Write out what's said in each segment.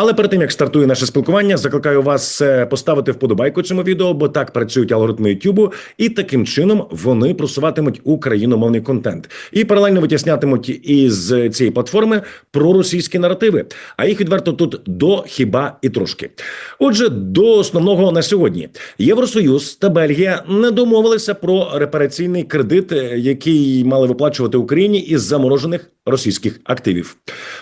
Але перед тим як стартує наше спілкування, закликаю вас е, поставити вподобайку цьому відео, бо так працюють алгоритми YouTube, і таким чином вони просуватимуть україномовний контент і паралельно витіснятимуть із цієї платформи проросійські наративи. А їх відверто тут до хіба і трошки. Отже, до основного на сьогодні Євросоюз та Бельгія не домовилися про репараційний кредит, е, який мали виплачувати Україні із заморожених російських активів.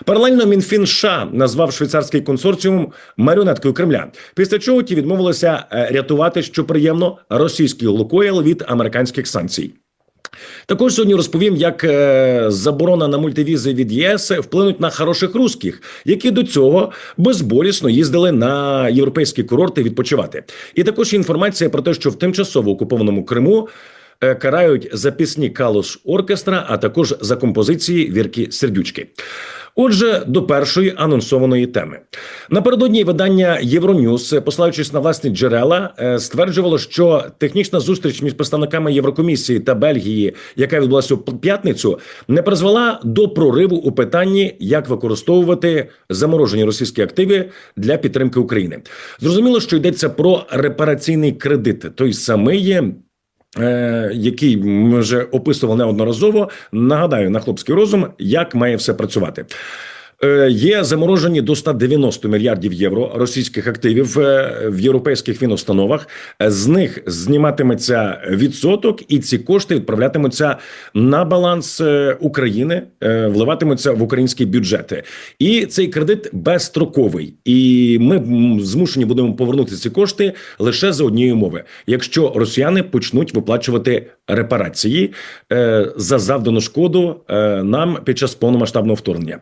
Паралельно Мінфін США назвав швейцарський консорціум маріонеткою Кремля. Після чого ті відмовилися е, рятувати, що приємно, російський Лукойл від американських санкцій. Також сьогодні розповім, як е, заборона на мультивізи від ЄС вплинуть на хороших русських, які до цього безболісно їздили на європейські курорти відпочивати. І також інформація про те, що в тимчасово окупованому Криму. Е, Карають за пісні Калош оркестра, а також за композиції Вірки Сердючки. Отже, до першої анонсованої теми напередодні видання Євроньюз, посилаючись на власні джерела, е, стверджувало, що технічна зустріч між представниками Єврокомісії та Бельгії, яка відбулася у п'ятницю, не призвела до прориву у питанні, як використовувати заморожені російські активи для підтримки України. Зрозуміло, що йдеться про репараційний кредит, той самий. Е, Який ми вже описували неодноразово, нагадаю на хлопський розум, як має все працювати. Е, Є заморожені до 190 мільярдів євро російських активів е, в європейських фінустановах. Е, З них зніматиметься відсоток, і ці кошти відправлятимуться на баланс е, України, вливатимуться в українські бюджети. І цей кредит безстроковий. І ми змушені будемо повернути ці кошти лише за однієї умови, якщо росіяни почнуть виплачувати репарації е, за завдану шкоду е, нам під час повномасштабного вторгнення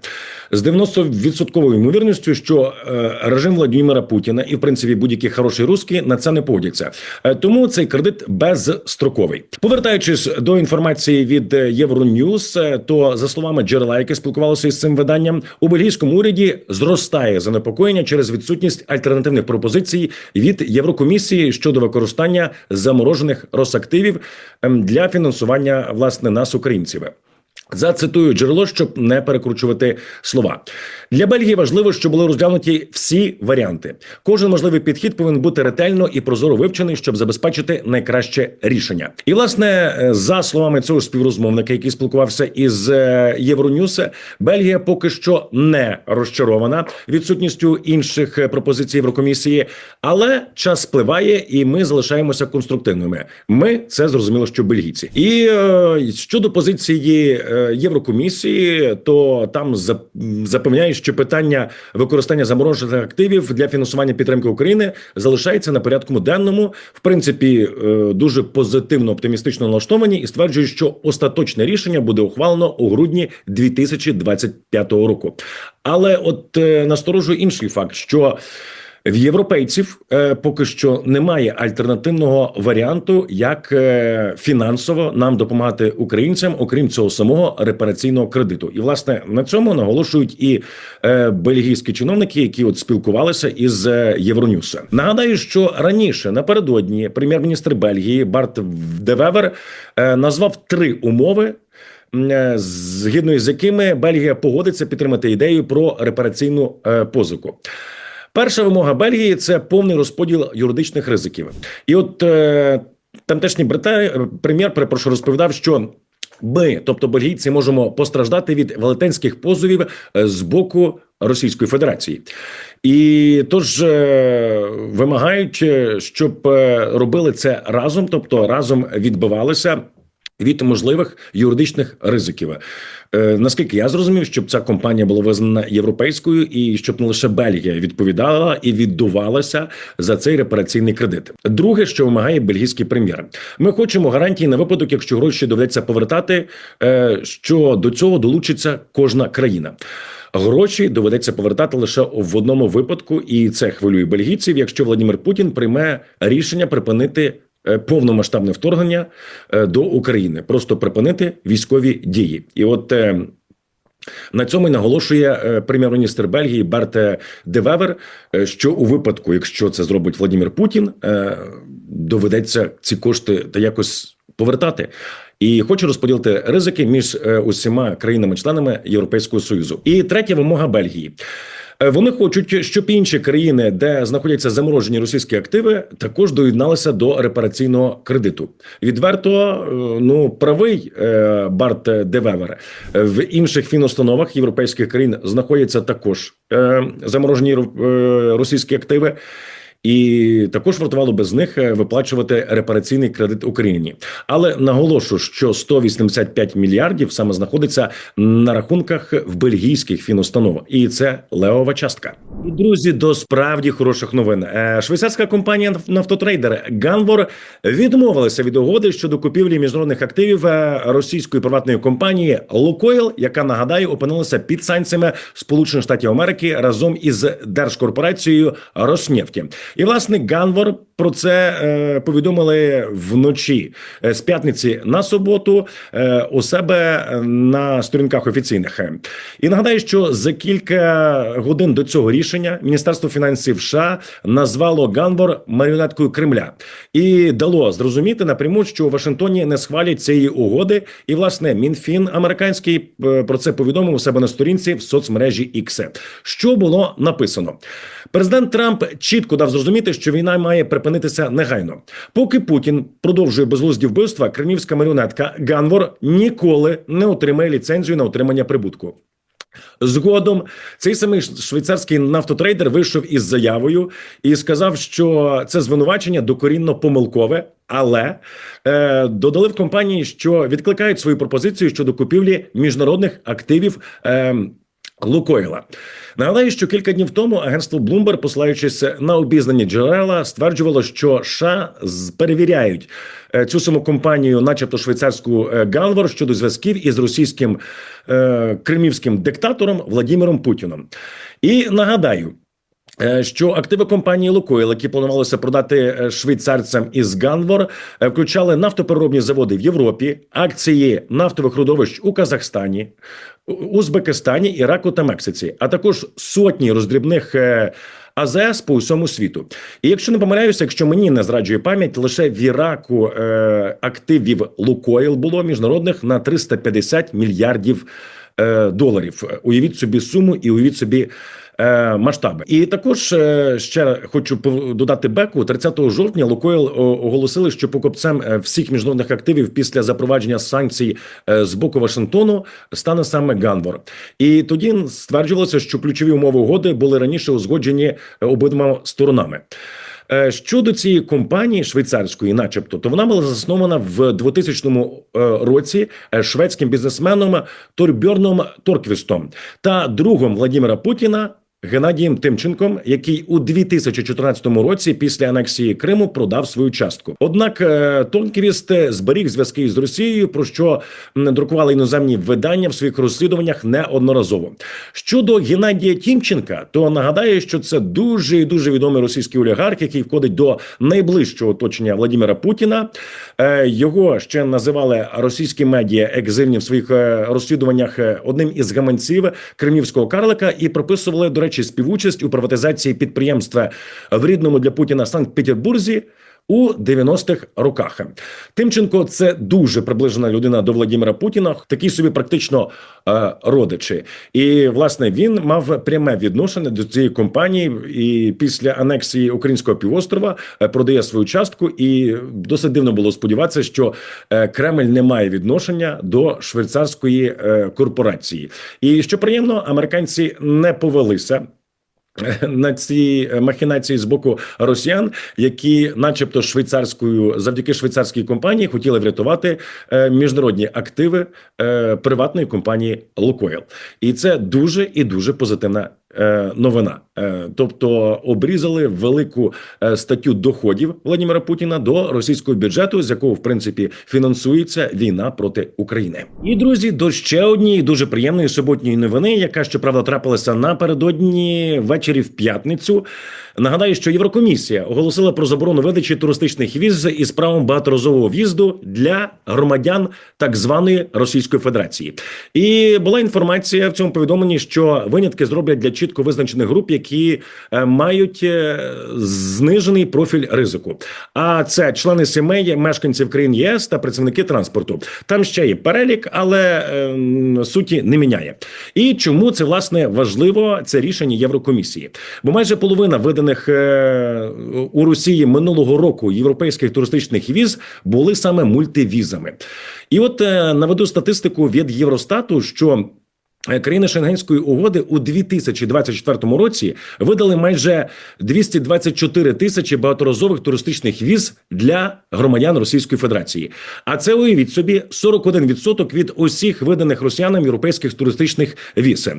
з 90% ймовірністю, що е, режим Владимира Путіна і в принципі будь-які хороші русські на це не погодяться. Е, тому цей кредит безстроковий. Повертаючись до інформації від Євроньюз, то за словами джерела, які спілкувалися із цим виданням, у бельгійському уряді зростає занепокоєння через відсутність альтернативних пропозицій від Єврокомісії щодо використання заморожених Росактивів ем, для фінансування власне нас, українців. Зацитую джерело, щоб не перекручувати слова. Для Бельгії важливо, щоб були розглянуті всі варіанти. Кожен можливий підхід повинен бути ретельно і прозоро вивчений, щоб забезпечити найкраще рішення. І власне, е, за словами цього співрозмовника, який спілкувався із е, Євроньюз, Бельгія поки що не розчарована відсутністю інших е, пропозицій Єврокомісії, але час спливає, і ми залишаємося конструктивними. Ми це зрозуміло, що бельгійці. І щодо позиції Єврокомісії, то там запевняють, що питання використання заморожених активів для фінансування підтримки України залишається на порядку денному. В принципі, е, дуже позитивно оптимістично налаштовані і стверджують, що остаточне рішення буде ухвалено у грудні 2025 року. Але от е, насторожує інший факт, що в європейців е, поки що немає альтернативного варіанту, як е, фінансово нам допомагати українцям, окрім цього самого репараційного кредиту. І власне на цьому наголошують і е, бельгійські чиновники, які от спілкувалися із е, Євроньюс. Нагадаю, що раніше напередодні прем'єр-міністр Бельгії Барт Девевер е, назвав три умови. е, Згідно з якими Бельгія погодиться підтримати ідею про репараційну е, позику. Перша вимога Бельгії це повний розподіл юридичних ризиків. І от е, тамтешній брита... прем'єр перепрошую розповідав, що. Ми, тобто бельгійці, можемо постраждати від велетенських позовів е, з боку Російської Федерації, і тож е, вимагають, е, щоб робили це разом, тобто разом відбивалися від можливих юридичних ризиків. Е, наскільки я зрозумів, щоб ця компанія була визнана європейською, і щоб не лише Бельгія відповідала і віддувалася за цей репараційний кредит. Друге, що вимагає бельгійський прем'єр, ми хочемо гарантії на випадок, якщо гроші доведеться повертати, е, що до цього долучиться кожна країна. Гроші доведеться повертати лише в одному випадку, і це хвилює бельгійців, якщо Владимир Путін прийме рішення припинити повномасштабне вторгнення е, до України, просто припинити військові дії. І от е, на цьому й наголошує е, прем'єр-міністр Бельгії Берте Девевер, е, що у випадку, якщо це зробить Владимир Путін, е, доведеться ці кошти та якось повертати. І хочу розподілити ризики між е, усіма країнами-членами Європейського союзу. І третя вимога Бельгії. Е, Вони хочуть, щоб інші країни, де знаходяться заморожені російські активи, також доєдналися до репараційного кредиту. Відверто, е, ну правий е, Барт Девевер. В інших фінустановах європейських країн знаходяться також заморожені російські активи. І також вартувало без них е, виплачувати репараційний кредит Україні. Але наголошу, що 185 мільярдів саме знаходиться на рахунках в бельгійських фінустанов, і це левова частка. Друзі, до справді хороших новин. Е, Швейцарська компанія нафтотрейдер Ганвор відмовилася від угоди щодо купівлі міжнародних активів е, російської приватної компанії Лукойл, яка нагадаю опинилася під санкціями Сполучених Штатів Америки разом із держкорпорацією Роснефті. І власне Ганвор про це е, повідомили вночі е, з п'ятниці на суботу е, у себе на сторінках офіційних. І нагадаю, що за кілька годин до цього рішення Міністерство фінансів США назвало Ганвор маріонеткою Кремля і дало зрозуміти напряму, що у Вашингтоні не схвалять цієї угоди. І власне Мінфін американський е, про це повідомив у себе на сторінці в соцмережі X. Що було написано? Президент Трамп чітко дав зрозуміти, що війна має припинитися негайно. Поки Путін продовжує безглузді вбивства, кремлівська маріонетка Ганвор ніколи не отримає ліцензію на отримання прибутку. Згодом цей самий швейцарський нафтотрейдер вийшов із заявою і сказав, що це звинувачення докорінно помилкове, але е, додали в компанії, що відкликають свою пропозицію щодо купівлі міжнародних активів. Е, Лукойла нагадаю, що кілька днів тому агентство Bloomberg, посилаючись на обізнані джерела, стверджувало, що США перевіряють е, цю саму компанію, начебто швейцарську Галвар, щодо зв'язків із російським е, кремлівським диктатором Владимиром Путіном. І нагадаю. Е, Що активи компанії Лукойл, які планувалося продати е, швейцарцям із Ганвор, е, включали нафтопереробні заводи в Європі, акції нафтових родовищ у Казахстані, Узбекистані, Іраку та Мексиці, а також сотні роздрібних. АЗС по усьому світу, і якщо не помиляюся, якщо мені не зраджує пам'ять, лише в Іраку активів Лукойл було міжнародних на 350 мільярдів доларів. Уявіть собі суму і уявіть собі масштаби. І також е, ще хочу додати беку. 30 жовтня Лукойл оголосили, що покупцем е, всіх міжнародних активів після запровадження санкцій е, з боку Вашингтону стане саме Ганвор. І тоді стверджувалося, що ключові умови угоди були раніше узгоджені е, обидвома сторонами. Е, Щодо цієї компанії швейцарської, начебто, то вона була заснована в 2000 е, році е, шведським бізнесменом Торбьорном Торквістом та другом Владимира Путіна. Геннадієм Тимченком, який у 2014 році після анексії Криму продав свою частку. Однак е, Тонквіст зберіг зв'язки з Росією, про що друкували іноземні видання в своїх розслідуваннях неодноразово. Щодо Геннадія Тімченка, то нагадаю, що це дуже і дуже відомий російський олігарх, який входить до найближчого оточення Владимира Путіна. Е, Його ще називали російські медіа екзильні в своїх е, розслідуваннях одним із гаманців кремлівського карлика і прописували, до речі, співучасть у приватизації підприємства в рідному для Путіна Санкт-Петербурзі. У 90-х роках Тимченко це дуже приближена людина до Владимира Путіна, такий собі практично е, родичі. І власне він мав пряме відношення до цієї компанії. І після анексії українського півострова е, продає свою частку. І досить дивно було сподіватися, що е, Кремль не має відношення до швейцарської е, корпорації. І що приємно, американці не повелися. На ці махінації з боку росіян, які, начебто, швейцарською завдяки швейцарській компанії, хотіли врятувати е, міжнародні активи е, приватної компанії Лукойл, і це дуже і дуже позитивна е, новина. Е, тобто обрізали велику е, статтю доходів Владимира Путіна до російського бюджету, з якого в принципі фінансується війна проти України. І друзі, до ще однієї дуже приємної суботньої новини, яка щоправда трапилася напередодні ввечері в п'ятницю. Нагадаю, що Єврокомісія оголосила про заборону видачі туристичних віз із правом багаторазового в'їзду для громадян так званої Російської Федерації. І була інформація в цьому повідомленні, що винятки зроблять для чинних чітко визначених груп, які е, мають е, знижений профіль ризику. А це члени сімей, мешканців країн ЄС та працівники транспорту. Там ще є перелік, але е, суті не міняє. І чому це власне важливо? Це рішення Єврокомісії, бо майже половина виданих е, у Росії минулого року європейських туристичних віз були саме мультивізами. І от наведу статистику від Євростату, що Країни Шенгенської угоди у 2024 році видали майже 224 тисячі багаторазових туристичних віз для громадян Російської Федерації. А це уявіть собі 41% від усіх виданих росіянам європейських туристичних віз.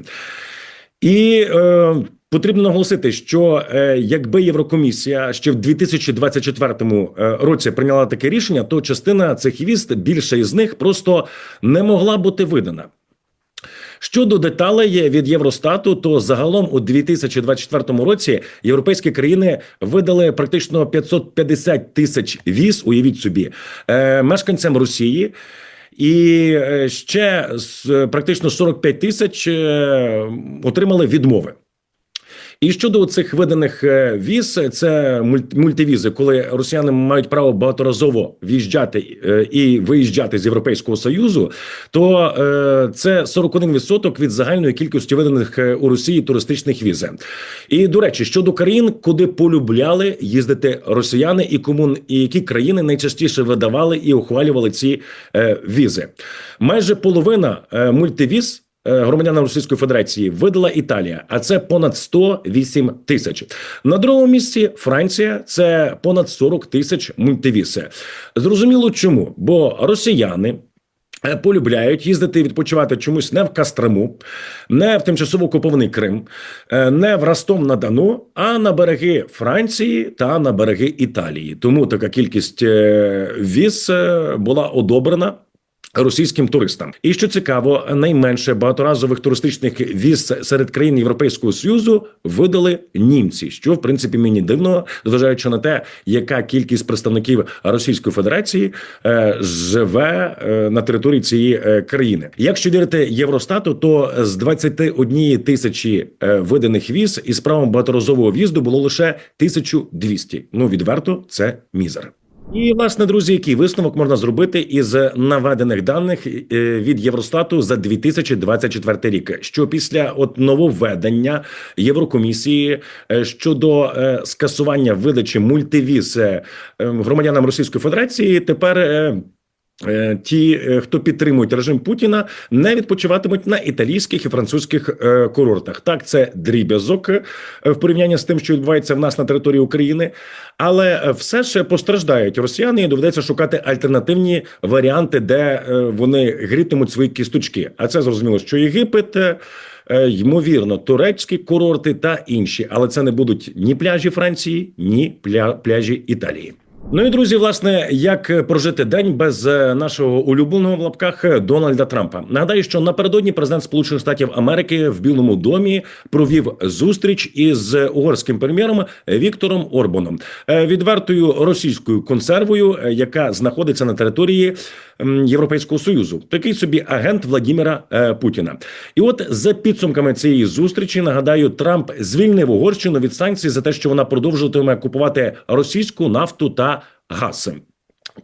І е, потрібно наголосити, що е, якби Єврокомісія ще в 2024 е, році прийняла таке рішення, то частина цих віз, більша із них просто не могла бути видана. Щодо деталей від Євростату, то загалом у 2024 році європейські країни видали практично 550 тисяч віз. Уявіть собі, е, мешканцям Росії. І е, ще практично 45 тисяч е, отримали відмови. І щодо цих виданих е, віз, це мульт- мультивізи, коли росіяни мають право багаторазово в'їжджати е, і виїжджати з Європейського союзу, то е, це 41% від загальної кількості виданих у Росії туристичних віз. І до речі, щодо країн, куди полюбляли їздити росіяни, і кому і які країни найчастіше видавали і ухвалювали ці візи, майже половина мультивіз. Е, Громадянам Російської Федерації видала Італія, а це понад 108 тисяч. На другому місці Франція це понад 40 тисяч мультивіси. Зрозуміло, чому? Бо росіяни. е, Полюбляють їздити відпочивати чомусь не в Кастрому, не в тимчасово окупований Крим, е, не в Ростом на Дону, а на береги Франції та на береги Італії. Тому така кількість віз була одобрена російським туристам. І що цікаво, найменше багаторазових туристичних віз серед країн Європейського союзу видали німці, що в принципі мені дивно, зважаючи на те, яка кількість представників Російської Федерації е, живе е, на території цієї е, країни. Якщо вірити Євростату, то з 21 тисячі е, виданих віз із правом багаторазового в'їзду було лише 1200. Ну відверто це мізер. І власне, друзі, який висновок можна зробити із наведених даних е, від Євростату за 2024 рік, що після от нововведення Єврокомісії е, щодо е, скасування видачі мультивіз е, е, громадянам Російської Федерації, тепер. Е, Ті, е, хто підтримують режим Путіна, не відпочиватимуть на італійських і французьких е, курортах. Так, це дріб'язок в порівнянні з тим, що відбувається в нас на території України, але все ж постраждають росіяни, і доведеться шукати альтернативні варіанти, де вони грітимуть свої кісточки. А це зрозуміло, що Єгипет. Ймовірно, турецькі курорти та інші, але це не будуть ні пляжі Франції, ні пля- пляжі Італії. Ну і друзі, власне, як прожити день без е, нашого улюбленого в лапках е, Дональда Трампа? Нагадаю, що напередодні президент Сполучених Штатів Америки в Білому домі провів зустріч із угорським прем'єром Віктором Орбаном, е, відвертою російською консервою, яка знаходиться на території Європейського союзу. Такий собі агент Владіміра Путіна. І от за підсумками цієї зустрічі, нагадаю, Трамп звільнив Угорщину від санкцій за те, що вона продовжуватиме купувати російську нафту та газ.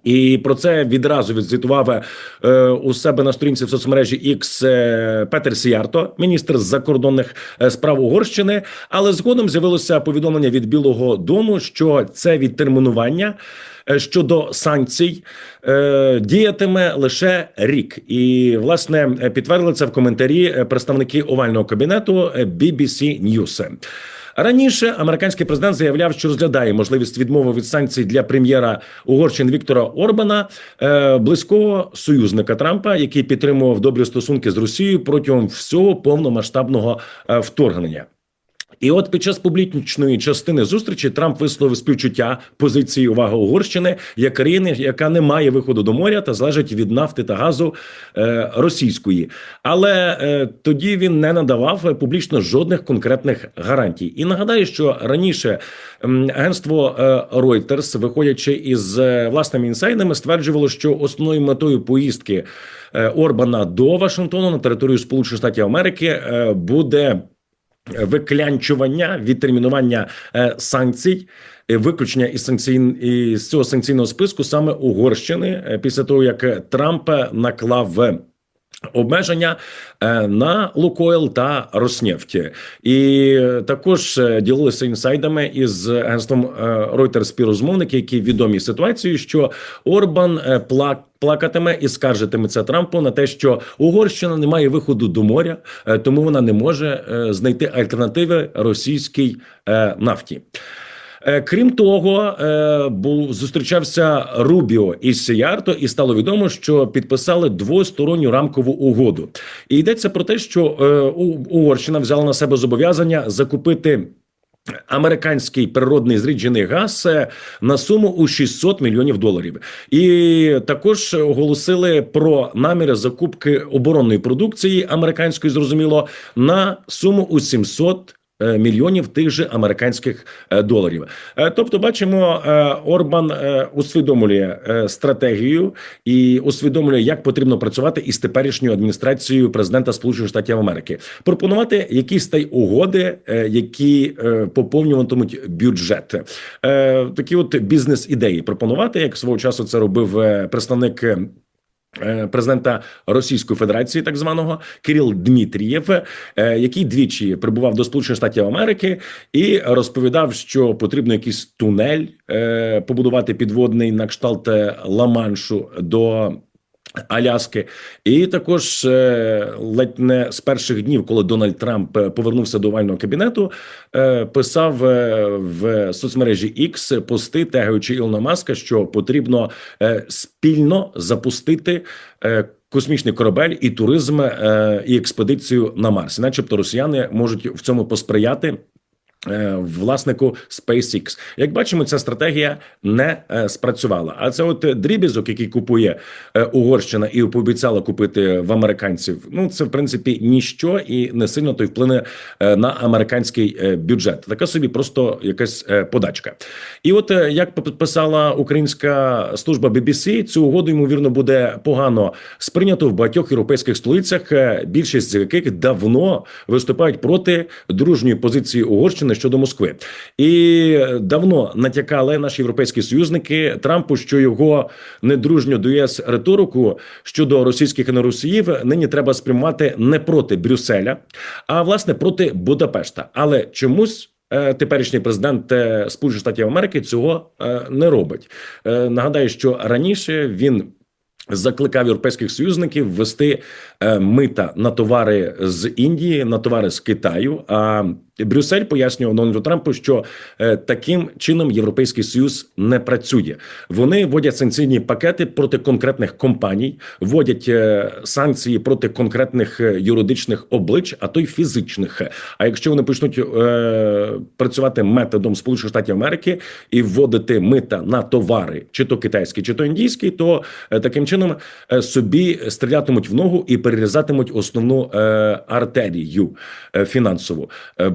І про це відразу відзвітував е, у себе на сторінці в соцмережі X е, Петер Сіярто, міністр закордонних е, справ Угорщини. Але згодом з'явилося повідомлення від Білого Дому, що це відтермінування е, щодо санкцій е, діятиме лише рік. І власне е, підтвердили це в коментарі представники овального кабінету BBC News. Раніше американський президент заявляв, що розглядає можливість відмови від санкцій для прем'єра Угорщини Віктора Орбана, е, близького союзника Трампа, який підтримував добрі стосунки з Росією протягом всього повномасштабного е, вторгнення. І от під час публічної частини зустрічі Трамп висловив співчуття позиції увага Угорщини як країни, яка не має виходу до моря та залежить від нафти та газу е, російської. Але е, тоді він не надавав публічно жодних конкретних гарантій. І нагадаю, що раніше агентство е, Reuters, виходячи із е, власними інсайдами, стверджувало, що основною метою поїздки е, Орбана до Вашингтону на територію Сполучених Штатів Америки е, буде виклянчування, відтермінування е, санкцій. е, Виключення із санкцій із цього санкційного списку саме Угорщини е, після того, як Трамп наклав обмеження е, на Лукойл та Роснефть. І е, також е, ділилися інсайдами із агентством Reuters співрозмовники, які відомі ситуацією, що Орбан плак. Плакатиме і скаржитиметься Трампу на те, що Угорщина не має виходу до моря, тому вона не може знайти альтернативи російській нафті. Е, Крім того, е, був зустрічався Рубіо із Сіярто, і стало відомо, що підписали двосторонню рамкову угоду. І йдеться про те, що е, Угорщина взяла на себе зобов'язання закупити. Американський природний зріджений газ на суму у 600 мільйонів доларів, і також оголосили про наміри закупки оборонної продукції американської, зрозуміло, на суму у 700 е, мільйонів тих же американських е, доларів. Е, Тобто, бачимо, е, Орбан е, усвідомлює е, стратегію і усвідомлює, як потрібно працювати із теперішньою адміністрацією президента Сполучених Штатів Америки, пропонувати якісь та й угоди, е, які е, поповнюватимуть бюджет. Е, Такі от бізнес-ідеї пропонувати, як свого часу це робив е, представник. Е, Президента Російської Федерації, так званого Кирил Дмитрієв, е, який двічі прибував до Сполучених Штатів Америки і розповідав, що потрібно якийсь тунель е, побудувати підводний на кшталт Ла-Маншу до. Аляски, і також е, ледь не з перших днів, коли Дональд Трамп е, повернувся до овального кабінету, е, писав в соцмережі X пости, тегаючи Ілона Маска, що потрібно спільно запустити. Космічний корабель і туризм і експедицію на Марс, начебто росіяни можуть в цьому посприяти. Е, Власнику SpaceX. як бачимо, ця стратегія не е, спрацювала. А це от дрібізок, який купує е, Угорщина і пообіцяла купити в американців. Ну це в принципі ніщо і не сильно той вплине на американський бюджет. Така собі просто якась подачка. І от як писала українська служба BBC, цю угоду ймовірно буде погано сприйнято в багатьох європейських столицях, більшість з яких давно виступають проти дружньої позиції Угорщини щодо Москви, і давно натякали наші європейські союзники Трампу, що його недружню до ЄС риторику щодо російських іноросіїв нині треба спрямувати не проти Брюсселя, а власне проти Будапешта. Але чомусь. е, Теперішній президент е, Сполучених Штатів Америки цього е, не робить. Е, Нагадаю, що раніше він закликав європейських союзників ввести е, мита на товари з Індії, на товари з Китаю. А Брюссель пояснював Дональду Трампу, що е, таким чином Європейський Союз не працює. Вони вводять санкційні пакети проти конкретних компаній, вводять е, санкції проти конкретних е, юридичних облич, а то й фізичних. А якщо вони почнуть е, працювати методом Сполучених Штатів Америки і вводити мита на товари, чи то китайські, чи то індійські, то таким чином собі стрілятимуть в ногу і перерізатимуть основну е, артерію фінансову.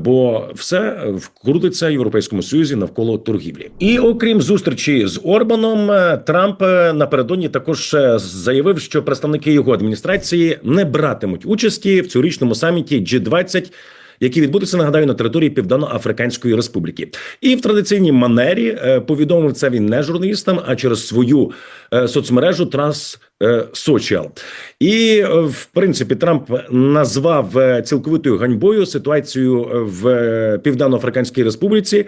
Бо все вкрутиться в Європейському Союзі навколо торгівлі. І окрім зустрічі з Орбаном, е, Трамп е, напередодні також е, заявив, що представники його адміністрації не братимуть участі в цьогорічному саміті G20, який відбудеться, нагадаю, на території Південно-Африканської Республіки, і в традиційній манері е, повідомив це він не журналістам, а через свою е, соцмережу Транс е, Social. І е, в принципі Трамп назвав е, цілковитою ганьбою ситуацію е, в е, Південно-Африканській Республіці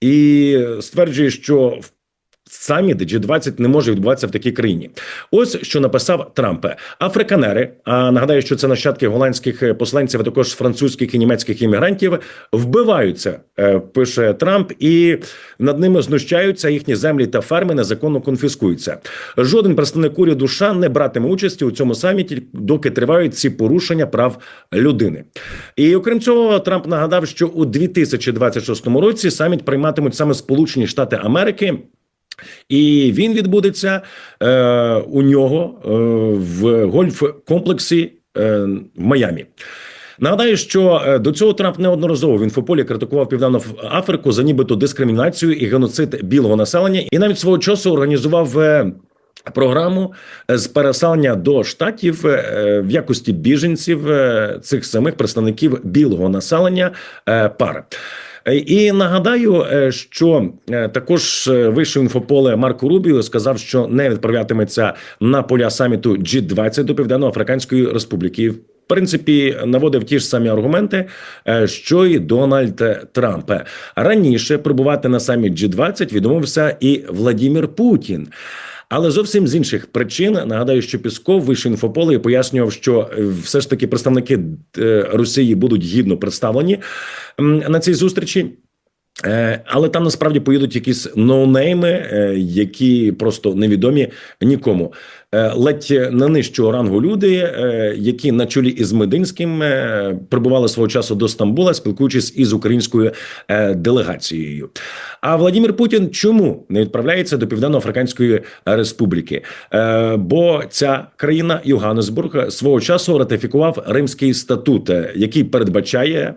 і стверджує, що в Саміт G20 не може відбуватися в такій країні. Ось що написав Трамп. Африканери, а нагадаю, що це нащадки голландських посланців, а також французьких і німецьких іммігрантів, вбиваються, е, пише Трамп, і над ними знущаються їхні землі та ферми незаконно конфіскуються. Жоден представник уряду США не братиме участі у цьому саміті, доки тривають ці порушення прав людини. І окрім цього, Трамп нагадав, що у 2026 році саміт прийматимуть саме Сполучені Штати Америки. І він відбудеться е, у нього е, в гольф-комплексі е, в Майамі. Нагадаю, що е, до цього Трамп неодноразово в інфополі критикував Південну Африку за нібито дискримінацію і геноцид білого населення, і навіть свого часу організував. е, програму з переселення до штатів е, в якості біженців е, цих самих представників білого населення е, пар. Е, І нагадаю, е, що е, також вийшов інфополе Марко Рубіо сказав, що не відправлятиметься на поля саміту G20 до Південно-Африканської Республіки. В принципі, наводив ті ж самі аргументи, що і Дональд Трамп раніше прибувати на саміт G20 відмовився і Владімір Путін. Але зовсім з інших причин нагадаю, що Пісков вийшов інфополе і пояснював, що е, все ж таки представники е, Росії будуть гідно представлені на цій зустрічі. Е, Але там насправді поїдуть якісь ноунейми, які просто невідомі нікому. Е, Ледь на нижчого рангу люди, е, які на чолі із Мединським е, прибували свого часу до Стамбула, спілкуючись із українською делегацією. А Владимир Путін чому не відправляється до Південно-Африканської Республіки? Бо ця країна Йоганнесбург свого часу ратифікував Римський статут, який передбачає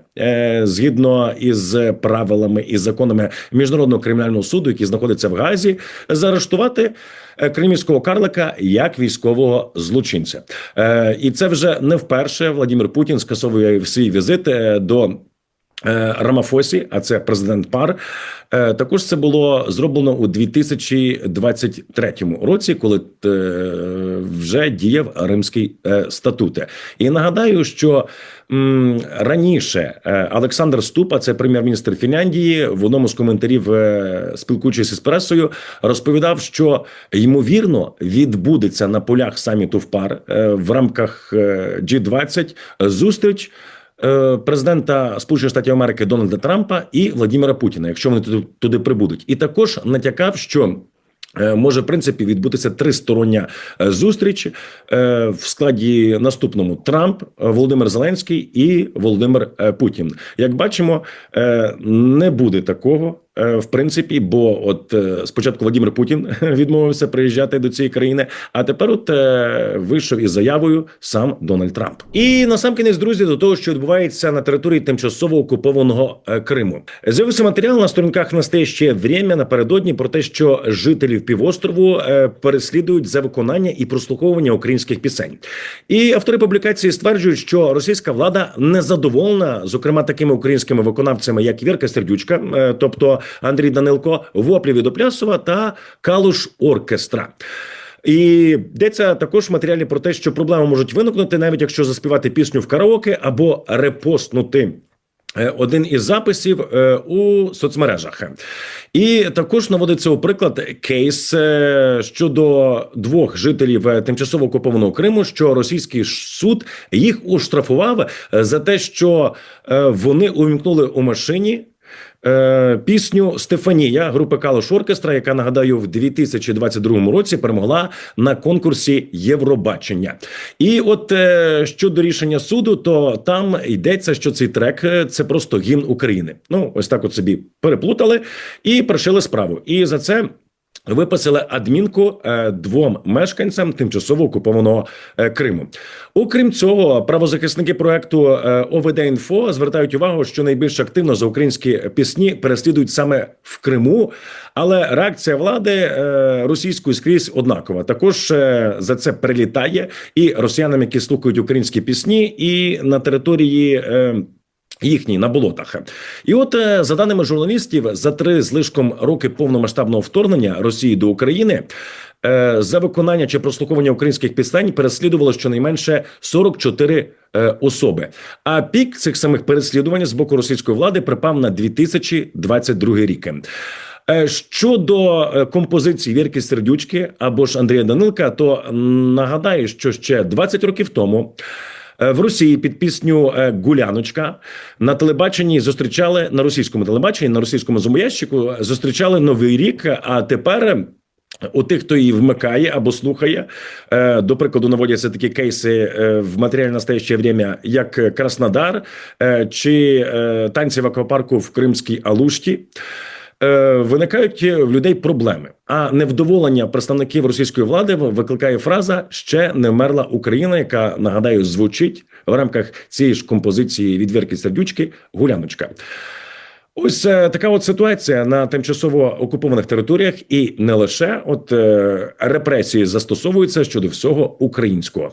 згідно із правилами і законами міжнародного кримінального суду, який знаходиться в Газі, заарештувати. Е, Кремівського карлика як військового злочинця, е, і це вже не вперше. Владимир Путін скасовує свій візит е, до Рамафосі, а це президент пар. Е, Також це було зроблено у 2023 році, коли е, вже діяв Римський е, статут. І нагадаю, що раніше е, Олександр Ступа, це прем'єр-міністр Фінляндії, в одному з коментарів, е, спілкуючись із пресою, розповідав, що ймовірно відбудеться на полях саміту в пар е, в рамках е, G20 зустріч е, президента Сполучених Штатів Америки Дональда Трампа і Владимира Путіна, якщо вони туди, туди прибудуть, і також натякав, що. е, Може, в принципі, відбутися тристороння е, зустріч е, в складі наступному: Трамп, е, Володимир Зеленський і Володимир е, Путін. Як бачимо, е, не буде такого. Е, В принципі, бо от е, спочатку Владимир Путін відмовився приїжджати до цієї країни, а тепер от е, вийшов із заявою сам Дональд Трамп. І насамкінець, друзі, до того, що відбувається на території тимчасово окупованого Криму, з'явився матеріал на сторінках настояще время напередодні про те, що жителів півострову переслідують за виконання і прослуховування українських пісень. І автори публікації стверджують, що російська влада не задоволена, зокрема такими українськими виконавцями, як Вірка Сердючка, тобто Андрій Данилко, Воплі від Оплясова та Калуш Оркестра. І йдеться також в матеріалі про те, що проблеми можуть виникнути, навіть якщо заспівати пісню в караоке або репостнути. е, Один із записів е, у соцмережах, і також наводиться у приклад кейс е, щодо двох жителів тимчасово окупованого Криму, що російський суд їх оштрафував за те, що вони увімкнули у машині е, пісню Стефанія групи Калош Оркестра, яка нагадаю в 2022 році перемогла на конкурсі Євробачення. І от е, щодо рішення суду, то там йдеться, що цей трек е, це просто гімн України. Ну ось так от собі переплутали і пришили справу. І за це. Виписали адмінку е, двом мешканцям тимчасово окупованого е, Криму. Окрім цього, правозахисники проекту е, ОВД Інфо звертають увагу, що найбільш активно за українські пісні переслідують саме в Криму, але реакція влади російської скрізь однакова. Також за це прилітає і росіянам, які слухають українські пісні, і на території. Їхній на болотах, і от е, за даними журналістів, за три з лишком роки повномасштабного вторгнення Росії до України е, за виконання чи прослуховування українських пісень переслідувало щонайменше 44 е, особи. А пік цих самих переслідувань з боку російської влади припав на 2022 рік. Щодо композиції Вірки Сердючки або ж Андрія Данилка, то нагадаю, що ще 20 років тому. Е, В Росії під пісню е, Гуляночка на телебаченні зустрічали на російському телебаченні, на російському зомоящику зустрічали новий рік. А тепер е, у тих, хто її вмикає або слухає, е, до прикладу, наводяться такі кейси е, в матеріалі настояще время, як Краснодар е, чи е, танці в аквапарку в Кримській Алушті. Е, Виникають в людей проблеми, а невдоволення представників російської влади викликає фраза ще не вмерла Україна, яка нагадаю звучить в рамках цієї ж композиції від Вірки Сердючки Гуляночка. Ось е, така от ситуація на тимчасово окупованих територіях, і не лише от е, репресії застосовуються щодо всього українського.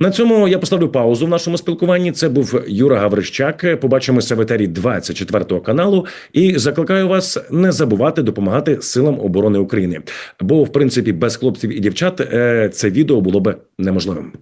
На цьому я поставлю паузу в нашому спілкуванні. Це був Юра Гаврищак. Побачимося в етері 24 каналу. І закликаю вас не забувати допомагати силам оборони України. Бо, в принципі, без хлопців і дівчат е, це відео було би неможливим.